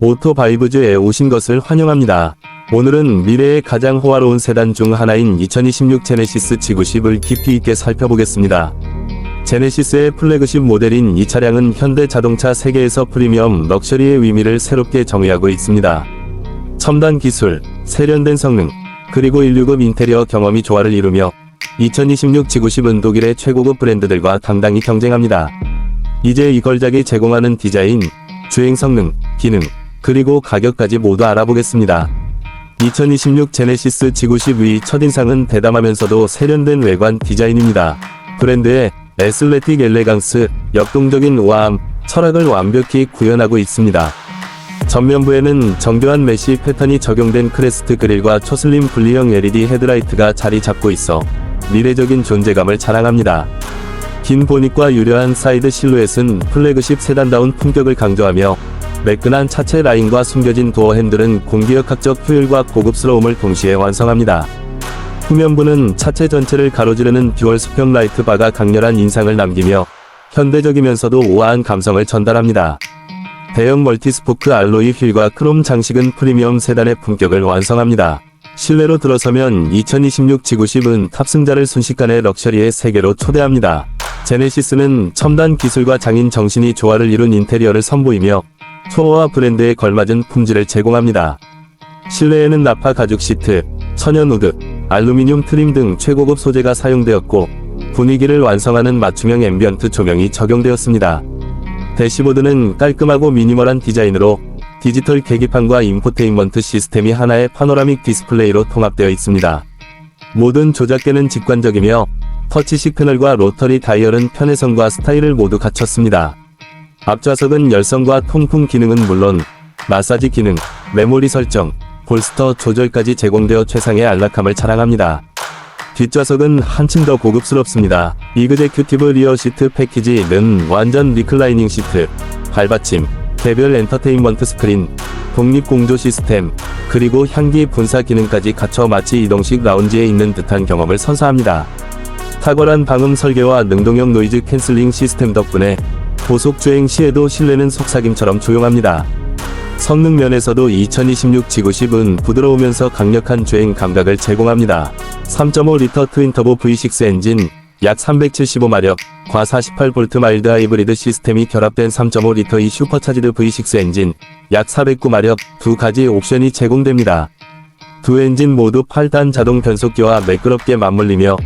오토바이브즈에 오신 것을 환영합니다. 오늘은 미래의 가장 호화로운 세단 중 하나인 2026 제네시스 G90을 깊이 있게 살펴보겠습니다. 제네시스의 플래그십 모델인 이 차량은 현대 자동차 세계에서 프리미엄 럭셔리의 의미를 새롭게 정의하고 있습니다. 첨단 기술, 세련된 성능, 그리고 1류급 인테리어 경험이 조화를 이루며 2026 G90은 독일의 최고급 브랜드들과 당당히 경쟁합니다. 이제 이 걸작이 제공하는 디자인, 주행 성능, 기능, 그리고 가격까지 모두 알아보겠습니다. 2026 제네시스 G90의 첫인상은 대담하면서도 세련된 외관 디자인입니다. 브랜드의 에슬레틱 엘레강스, 역동적인 우아함, 철학을 완벽히 구현하고 있습니다. 전면부에는 정교한 메쉬 패턴이 적용된 크레스트 그릴과 초슬림 분리형 LED 헤드라이트가 자리 잡고 있어 미래적인 존재감을 자랑합니다. 긴 보닛과 유려한 사이드 실루엣은 플래그십 세단다운 품격을 강조하며 매끈한 차체 라인과 숨겨진 도어 핸들은 공기역학적 효율과 고급스러움을 동시에 완성합니다. 후면부는 차체 전체를 가로지르는 듀얼 수평 라이트 바가 강렬한 인상을 남기며 현대적이면서도 우아한 감성을 전달합니다. 대형 멀티스포크 알로이 휠과 크롬 장식은 프리미엄 세단의 품격을 완성합니다. 실내로 들어서면 2026 G90은 탑승자를 순식간에 럭셔리의 세계로 초대합니다. 제네시스는 첨단 기술과 장인 정신이 조화를 이룬 인테리어를 선보이며 초호화 브랜드에 걸맞은 품질을 제공합니다. 실내에는 나파 가죽 시트, 천연 우드, 알루미늄 트림 등 최고급 소재가 사용되었고 분위기를 완성하는 맞춤형 앰비언트 조명이 적용되었습니다. 대시보드는 깔끔하고 미니멀한 디자인으로 디지털 계기판과 인포테인먼트 시스템이 하나의 파노라믹 디스플레이로 통합되어 있습니다. 모든 조작계는 직관적이며 터치식 패널과 로터리 다이얼은 편의성과 스타일을 모두 갖췄습니다. 앞좌석은 열선과 통풍 기능은 물론 마사지 기능, 메모리 설정, 볼스터 조절까지 제공되어 최상의 안락함을 자랑합니다. 뒷좌석은 한층 더 고급스럽습니다. 이그제큐티브 리어 시트 패키지는 완전 리클라이닝 시트, 발받침, 개별 엔터테인먼트 스크린, 독립 공조 시스템, 그리고 향기 분사 기능까지 갖춰 마치 이동식 라운지에 있는 듯한 경험을 선사합니다. 탁월한 방음 설계와 능동형 노이즈 캔슬링 시스템 덕분에 고속 주행 시에도 실내는 속삭임처럼 조용합니다. 성능 면에서도 2026 G90은 부드러우면서 강력한 주행 감각을 제공합니다. 3.5리터 트윈터보 V6 엔진, 약 375마력, 과 48V 마일드 하이브리드 시스템이 결합된 3.5리터 이 슈퍼차지드 V6 엔진, 약 409마력, 두 가지 옵션이 제공됩니다. 두 엔진 모두 8단 자동 변속기와 매끄럽게 맞물리며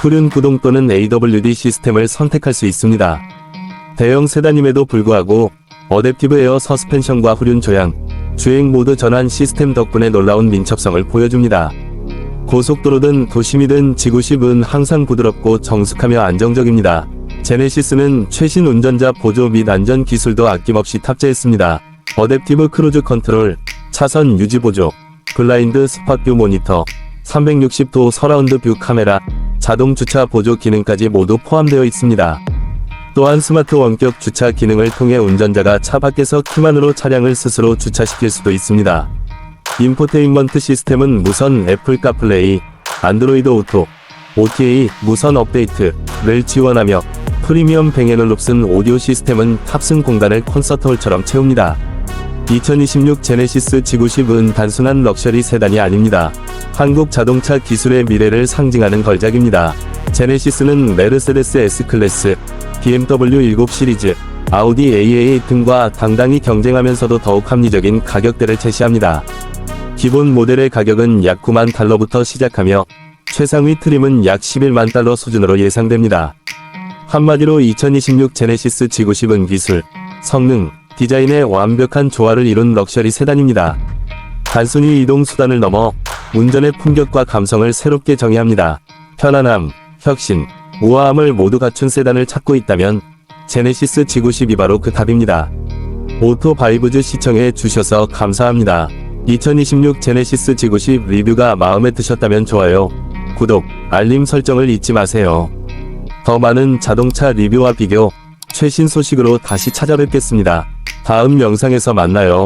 후륜 구동 또는 AWD 시스템을 선택할 수 있습니다. 대형 세단임에도 불구하고 어댑티브 에어 서스펜션과 후륜 조향, 주행 모드 전환 시스템 덕분에 놀라운 민첩성을 보여줍니다. 고속도로든 도심이든 G90은 항상 부드럽고 정숙하며 안정적입니다. 제네시스는 최신 운전자 보조 및 안전 기술도 아낌없이 탑재했습니다. 어댑티브 크루즈 컨트롤, 차선 유지 보조, 블라인드 스팟뷰 모니터, 360도 서라운드 뷰 카메라, 자동 주차 보조 기능까지 모두 포함되어 있습니다. 또한 스마트 원격 주차 기능을 통해 운전자가 차 밖에서 키만으로 차량을 스스로 주차시킬 수도 있습니다. 인포테인먼트 시스템은 무선 애플 카플레이, 안드로이드 오토, OTA 무선 업데이트를 지원하며 프리미엄 뱅앤올룹슨 오디오 시스템은 탑승 공간을 콘서트홀처럼 채웁니다. 2026 제네시스 G90은 단순한 럭셔리 세단이 아닙니다. 한국 자동차 기술의 미래를 상징하는 걸작입니다. 제네시스는 메르세데스 S클래스, BMW 7 시리즈, 아우디 A8 등과 당당히 경쟁하면서도 더욱 합리적인 가격대를 제시합니다. 기본 모델의 가격은 약 9만 달러부터 시작하며 최상위 트림은 약 11만 달러 수준으로 예상됩니다. 한마디로 2026 제네시스 G90은 기술, 성능, 디자인의 완벽한 조화를 이룬 럭셔리 세단입니다. 단순히 이동 수단을 넘어 운전의 품격과 감성을 새롭게 정의합니다. 편안함, 혁신, 우아함을 모두 갖춘 세단을 찾고 있다면 제네시스 G90이 바로 그 답입니다. 오토 바이브즈 시청해 주셔서 감사합니다. 2026 제네시스 G90 리뷰가 마음에 드셨다면 좋아요, 구독, 알림 설정을 잊지 마세요. 더 많은 자동차 리뷰와 비교, 최신 소식으로 다시 찾아뵙겠습니다. 다음 영상에서 만나요.